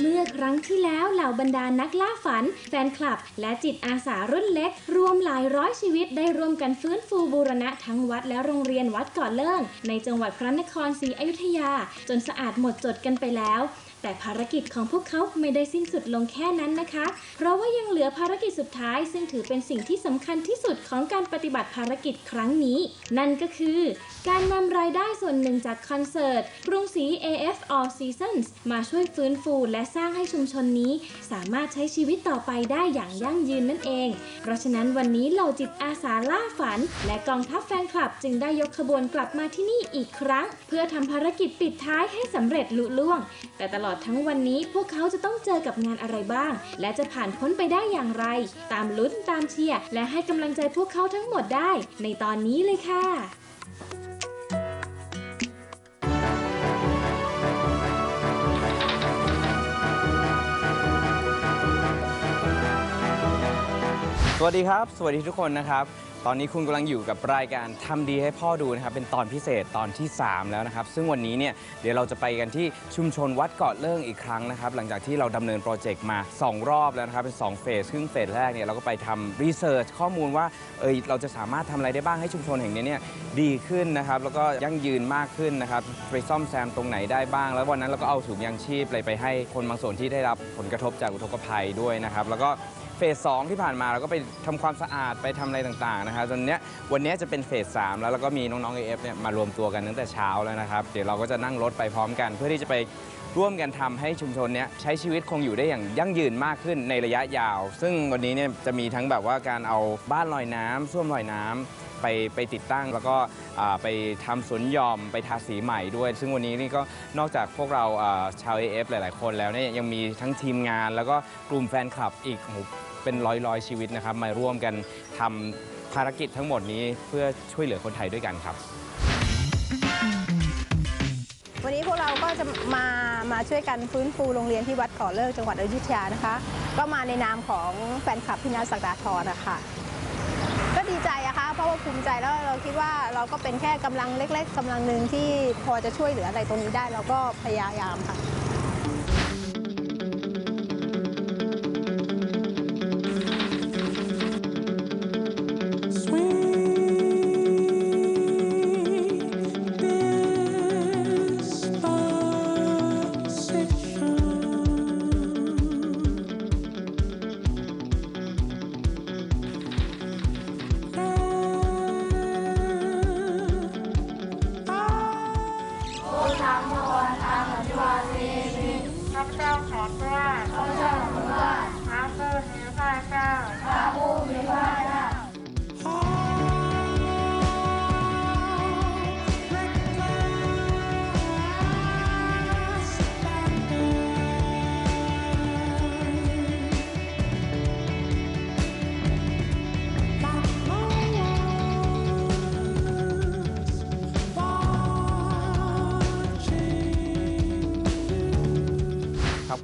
เมื่อครั้งที่แล้วเหล่าบรรดานักล่าฝัน แฟนคลับ และจิตอาสารุ่นเล็ก รวมหลายร้อยชีวิตได้ร่วมกันฟื้นฟูบูรณะทั้งวัดและโรงเรียนวัดก่อเลิ่ง ในจังหวัดพระนครศรีอยุธยา จนสะอาดหมดจดกันไปแล้ว แต่ภารกิจของพวกเขาไม่ได้สิ้นสุดลงแค่นั้นนะคะ เพราะว่ายังเหลือภารกิจสุดท้าย ซึ่งถือเป็นสิ่งที่สำคัญที่สุดของการปฏิบัติภารกิจครั้งนี้ นั่นก็คือ การนำรายได้ส่วนหนึ่งจากคอนเสิร์ตกรุงศรี AF All Seasons มาช่วยฟื้นฟูและสร้างให้ชุมชนนี้ สามารถใช้ชีวิตต่อไปได้อย่างยั่งยืนนั่นเอง เพราะฉะนั้นวันนี้เหล่าจิตอาสาล่าฝัน และกองทัพแฟนคลับจึงได้ยกขบวนกลับมาที่นี่อีกครั้ง เพื่อทำภารกิจปิดท้ายให้สำเร็จลุล่วง แต่ตลอดทั้งวันนี้พวกเขาจะต้องเจอกับงานอะไรบ้าง และจะผ่านพ้นไปได้อย่างไร ตามลุ้นตามเชียร์และให้กำลังใจพวกเขาทั้งหมดได้ ในตอนนี้เลยค่ะสวัสดีครับ สวัสดีทุกคนนะครับ ตอนนี้คุณกำลังอยู่กับรายการทำดีให้พ่อดูนะครับ เป็นตอนพิเศษตอนที่ 3 แล้วนะครับ ซึ่งวันนี้เนี่ยเดี๋ยวเราจะไปกันที่ชุมชนวัดเกาะเลิ่งอีกครั้งนะครับ หลังจากที่เราดำเนินโปรเจกต์มา 2 รอบแล้วนะครับ เป็น 2 เฟสครึ่งเฟสแรกเนี่ยเราก็ไปทำรีเสิร์ชข้อมูลว่าเอยเราจะสามารถทำอะไรได้บ้างให้ชุมชนแห่งนี้เนี่ยดีขึ้นนะครับ แล้วก็ยั่งยืนมากขึ้นนะครับไปซ่อมแซมตรงไหนได้บ้าง แล้ววันนั้นเราก็เอาถุงยางชีพอะไรไปให้คนบางส่วนที่ได้รับผลกระทบจากอุทกภัยด้วยนะครับแล้วก็ เฟสสองที่ผ่านมาเราก็ไปทำความสะอาดไปทำอะไรต่างๆนะครับจนเนี้ยวันเนี้ยจะเป็นเฟสสามแล้วแล้วก็มีน้องๆ AF เนี่ยมารวมตัวกันตั้งแต่เช้าแล้วนะครับ เดี๋ยวเราก็จะนั่งรถไปพร้อมกัน เพื่อที่จะไปร่วมกันทำให้ชุมชนเนี้ยใช้ชีวิตคงอยู่ได้อย่างยั่งยืนมากขึ้นในระยะยาว ซึ่งวันนี้เนี่ยจะมีทั้งแบบว่าการเอาบ้านลอยน้ำส้วมลอยน้ำไปไปติดตั้งแล้วก็อ่าไปทำสวนหยอมไปทาสีใหม่ด้วย ซึ่งวันนี้นี่ก็นอกจากพวกเราอ่าชาว AF หลาย ๆ คนแล้วเนี่ยยังมีทั้งทีมงาน แล้วก็กลุ่มแฟนคลับอีกโอ้โห เป็นร้อยร้อยๆชีวิตนะครับ มาร่วมกันทำภารกิจทั้งหมดนี้เพื่อช่วยเหลือคนไทยด้วยกันครับ วันนี้พวกเราก็จะมามาช่วยกันฟื้นฟูโรงเรียนที่วัดเก่อเลิกจังหวัดอยุธยานะคะ ก็มาในนามของแฟนคลับพี่นัทศักดาธรนะคะก็ดีใจอะคะเพราะว่าภูมิใจแล้วเราคิดว่าเราก็เป็นแค่กำลังเล็ก ๆกำลังหนึ่งที่พอจะช่วยเหลืออะไรตรงนี้ได้ เราก็พยายามค่ะ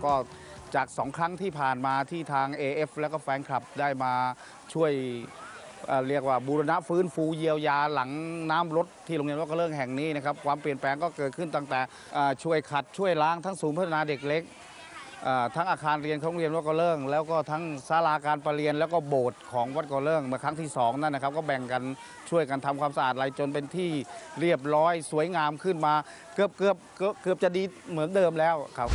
ก็จากสองครั้งที่ผ่านมาที่ทาง AF แล้วก็แฟนคลับได้มาช่วยเเรียกว่าบูรณะฟื้นฟูเยียวยาหลังน้ำลดที่โรงเรียนวัดกระเลิงแห่งนี้นะครับความเปลี่ยนแปลงก็เกิดขึ้นตั้งแต่ช่วยขัดช่วยล้างทั้งศูนย์พัฒนาเด็กเล็กทั้งอาคารเรียนของโรงเรียนวัดกระเลิงแล้วก็ทั้งศาลาการประเรียนแล้วก็โบสถ์ของวัดกระเลิงเมื่อครั้งที่สองนั่นนะครับ ก็แบ่งกันช่วยกันทำความสะอาดอะไรจนเป็นที่เรียบร้อยสวยงามขึ้นมา เกือบเกือบเกือบจะดีเหมือนเดิมแล้วครับ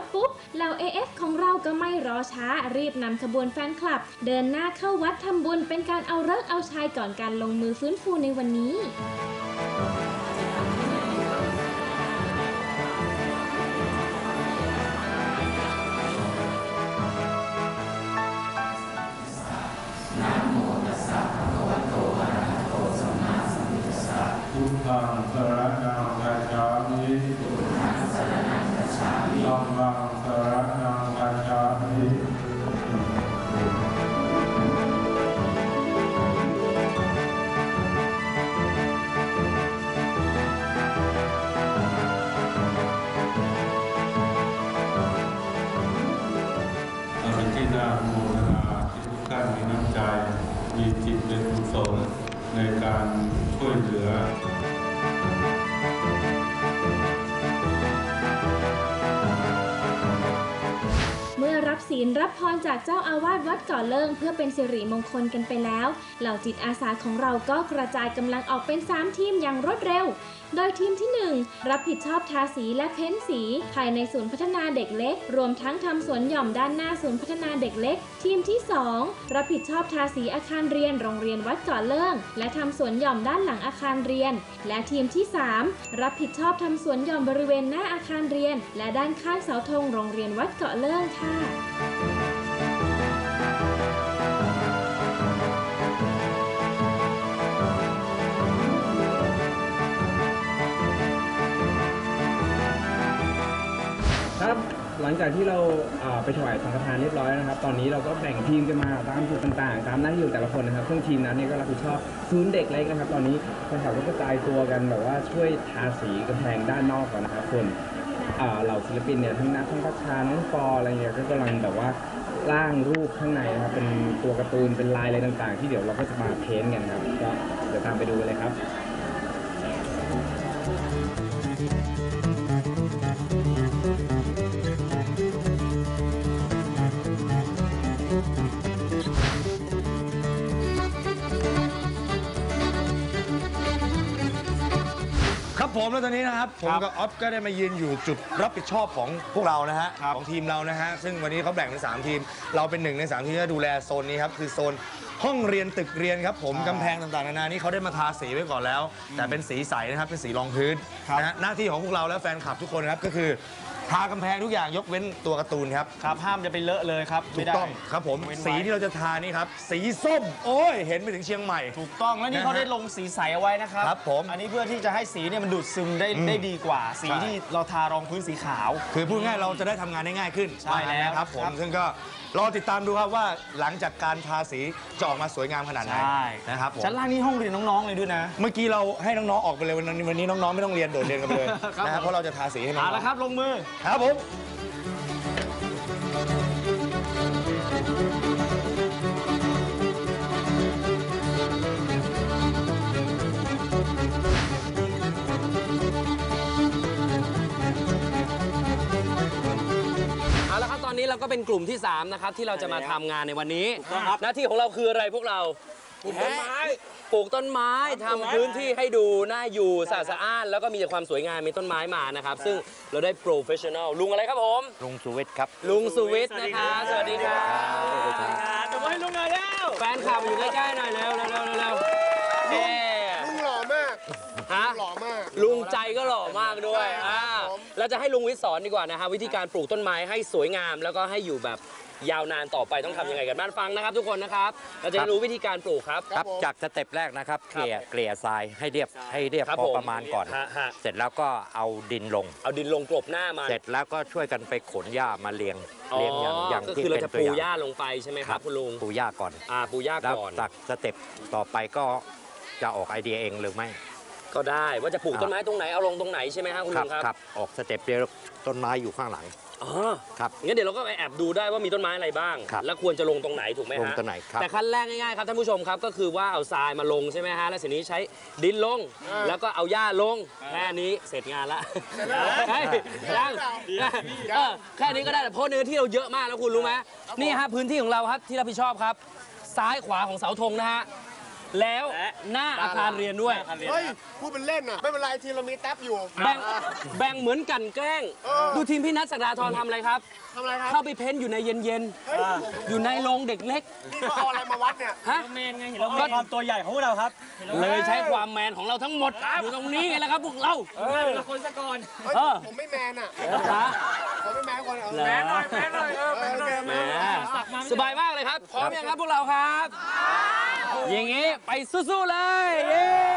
ถปุ๊บเหล่า AF ของเราก็ไม่รอช้ารีบนำขบวนแฟนคลับ เดินหน้าเข้าวัดทำบุญเป็นการเอาเลิกเอาชัยก่อนการลงมือฟื้นฟูในวันนี้ เราเป็นที่น่ามทนาที่ทุกท่านมีน้ำใจสงค์ในการช่วยเหลือ รับศีลรับพรจากเจ้าอาวาสวัดเก่อเลิงเพื่อเป็นสิริมงคลกันไปแล้ว เหล่าจิตอาสาของเราก็กระจายกำลังออกเป็น 3 ทีมอย่างรวดเร็ว โดยทีมที่ 1 รับผิดชอบทาสีและเพ้นสี ภายในศูนย์พัฒนาเด็กเล็ก รวมทั้งทำสวนหย่อมด้านหน้าศูนย์พัฒนาเด็กเล็ก ทีมที่ 2 รับผิดชอบทาสีอาคารเรียนโรงเรียนวัดเก่อเลิงและทำสวนหย่อมด้านหลังอาคารเรียน และทีมที่ 3 รับผิดชอบทำสวนหย่อมบริเวณหน้าอาคารเรียน และด้านข้างเสาธงโรงเรียนวัดเกาะเลิงค่ะครับหลังจากที่เราเอ่อไปถวายสังฆทานเรียบร้อยนะครับ ตอนนี้เราก็แบ่งทีมกันมาตามจุดต่างๆ ตามหน้าที่ของแต่ละคนนะครับซึ่งทีมนั้นเนี่ยก็รับผิดชอบศูนย์เด็กเล็กนะครับ ตอนนี้แฟนคลับก็กระจายตัวกันแบบว่าช่วยทาสีกำแพงด้านนอกก่อนนะครับส่วน อ่อเหล่าศิลปินเนี่ยทั้งนักทั้งพัชชาน้องปออะไรเงี้ยก็กำลังแบบว่าร่างรูปข้างในนะครับเป็นตัวการ์ตูนเป็นลายอะไรต่างๆ ที่เดี๋ยวเราก็จะมาเพ้นท์กันครับก็เดี๋ยวตามไปดูกันเลยครับ ผมแล้วตอนนี้นะครับ ผมกับออฟก็ได้มายืนอยู่จุดรับผิดชอบของพวกเรานะฮะของทีมเรานะฮะซึ่งวันนี้เขาแบ่งเป็น 3 ทีม เราเป็นหนึ่งใน 3 ทีมที่จะดูแลโซนนี้ครับคือโซนห้องเรียนตึกเรียนครับผมกำแพงต่างๆนานานี่เขาได้มาทาสีไว้ก่อนแล้ว แต่เป็นสีใสนะครับเป็นสีรองพื้นนะฮะหน้าที่ของพวกเราและแฟนคลับทุกคนนะครับก็คือ ทากำแพงทุกอย่างยกเว้นตัวการ์ตูนครับ ครับห้ามจะไปเลอะเลยครับถูไม่กได้ ต้องครับผมเว้นไว้ สีที่เราจะทานี่ครับสีส้ม โอ้ย เห็นไปถึงเชียงใหม่ ถูกต้องแล้วนี่นะฮะเขาได้ลงสีใสเอาไว้นะครับครับผมอันนี้เพื่อที่จะให้สีเนี่ยมันดูดซึมได้อืมได้ดีกว่า สีใช่ ที่เราทารองพื้นสีขาว คือพูดง่ายเราจะได้ทำงานได้ง่ายขึ้นใช่แล้วนะครับผมครับ ซึ่งก็รอติดตามดูครับว่าหลังจากการทาสีจะออกมาสวยงามขนาดไหนใช่นะครับผมชั้นล่างนี่ห้องเรียนน้องๆเลยด้วยนะ เมื่อกี้เราให้น้องๆออกไปเลยวันนี้วันนี้น้องๆไม่ต้องเรียนโดดเรียนกันไปเลยครับนะครับผมเพราะเราจะทาสีให้น้องเอาละครับลงมือครับผม เราก็เป็นกลุ่มที่ 3 นะครับ ที่เราจะมาทำงานในวันนี้หน้าที่ของเราคืออะไรพวกเรา ปลูกต้นไม้ ปลูกต้นไม้ทำพื้นที่ให้ดูน่าอยู่สะอาดสะอ้าน แล้วก็มีแต่ความสวยงามมีต้นไม้มานะครับ ซึ่งเราได้โปรเฟชชั่นอลลุงอะไรครับผม ลุงสุวิทย์ครับ ลุงสุวิทย์นะครับสวัสดีครับตบมือให้ลุงหน่อยแล้ว แฟนคลับอยู่ใกล้ๆหน่อยเร็วเร็วเร็วเร็วเย้ ลุงหล่อมาก ฮะ หล่อมาก ลุงใจก็หล่อมากด้วย ใช่ครับ อ่า ผม เราจะให้ลุงวิทย์สอนดีกว่านะฮะวิธีการปลูกต้นไม้ให้สวยงาม แล้วก็ให้อยู่แบบยาวนานต่อไปต้องทำยังไงกันบ้านฟังนะครับ ทุกคนนะครับ เราจะได้รู้วิธีการปลูกครับ ครับผมจากสเต็ปแรกนะครับครัเกบลี่ยเกลี่ยทรายให้เรียบให้เรียบครับพอผมประมาณก่อน ฮะฮะ เสร็จแล้วก็เอาดินลง เอาดินลงกลบหน้ามันเสร็จแล้วก็ช่วยกันไปขนหญ้ามาเรียงอ๋อเรียงอย่างอย่างก็ที่คือเราเป็นจะตัวปูอย่างหญ้าลงไปใช่ไหมครับคุณลุงปูหญ้าก่อนอ่าปูหญ้าแล้วก่อน จากสเต็ปต่อไปก็จะออกไอเดียเองหรือไม่ ก็ได้ว่าจะปลูกอ่าต้นไม้ตรงไหนเอาลงตรงไหนใช่ไหมครับคุณครัลุงครับครับออกสเต็ปเดียวต้นไม้อยู่ข้างหลังอ๋อครับงั้นเดี๋ยวเราก็ไปแอบดูได้ว่ามีต้นไม้อะไรบ้างครับแล้วควรจะลงตรงไหนถูกไหมฮะลงตรงไหนครับแต่ขั้นแรกง่ายๆครับท่านผู้ชมครับก็คือว่าเอาทรายมาลงใช่ไหมฮะแล้วทีนี้ใช้ดินลง แล้วก็เอาหญ้าลงแค่นี้เสร็จงานละเฮ้ยยังเออแค่นี้ก็ได้แต่เพราะเนื้อที่เราเยอะมากแล้วคุณรู้ไหมนี่ฮะพื้นที่ของเราครับที่รับผิดชอบครับ ซ้ายขวาของเสาธงนะฮะ แล้วหน้าอาคารเรียนด้วย เฮ้ยพูดเป็นเล่นอะ ไม่เป็นไรทีเรามีแท็บอยู่ แบ่งแบ่งเหมือนกันแกล้ง ดูทีมพี่นัทศักดาธรทำอะไรครับ ทำอะไรครับ เข้าไปเพ้นอยู่ในเย็นเฮ้ยๆอยู่ในโรงเด็กเล็ก นี่เขาเอาอะไรมาวัดเนี่ย ฮะเรามีความตัวใหญ่ของพวกเราครับ เลยใช้ความแมนของเราทั้งหมด อยู่ตรงนี้ไงล่ะครับพวกเราละคนสะก่อนเฮ้ยเออผมไม่แมนอะฮะผมไม่แมนคนเออแมนหน่อยแมนหน่อยเออโอเคแหมแมนสบายมากเลยครับ พร้อมยังครับพวกเราครับ อย่างงี้ ไปสู้ๆเลย เย้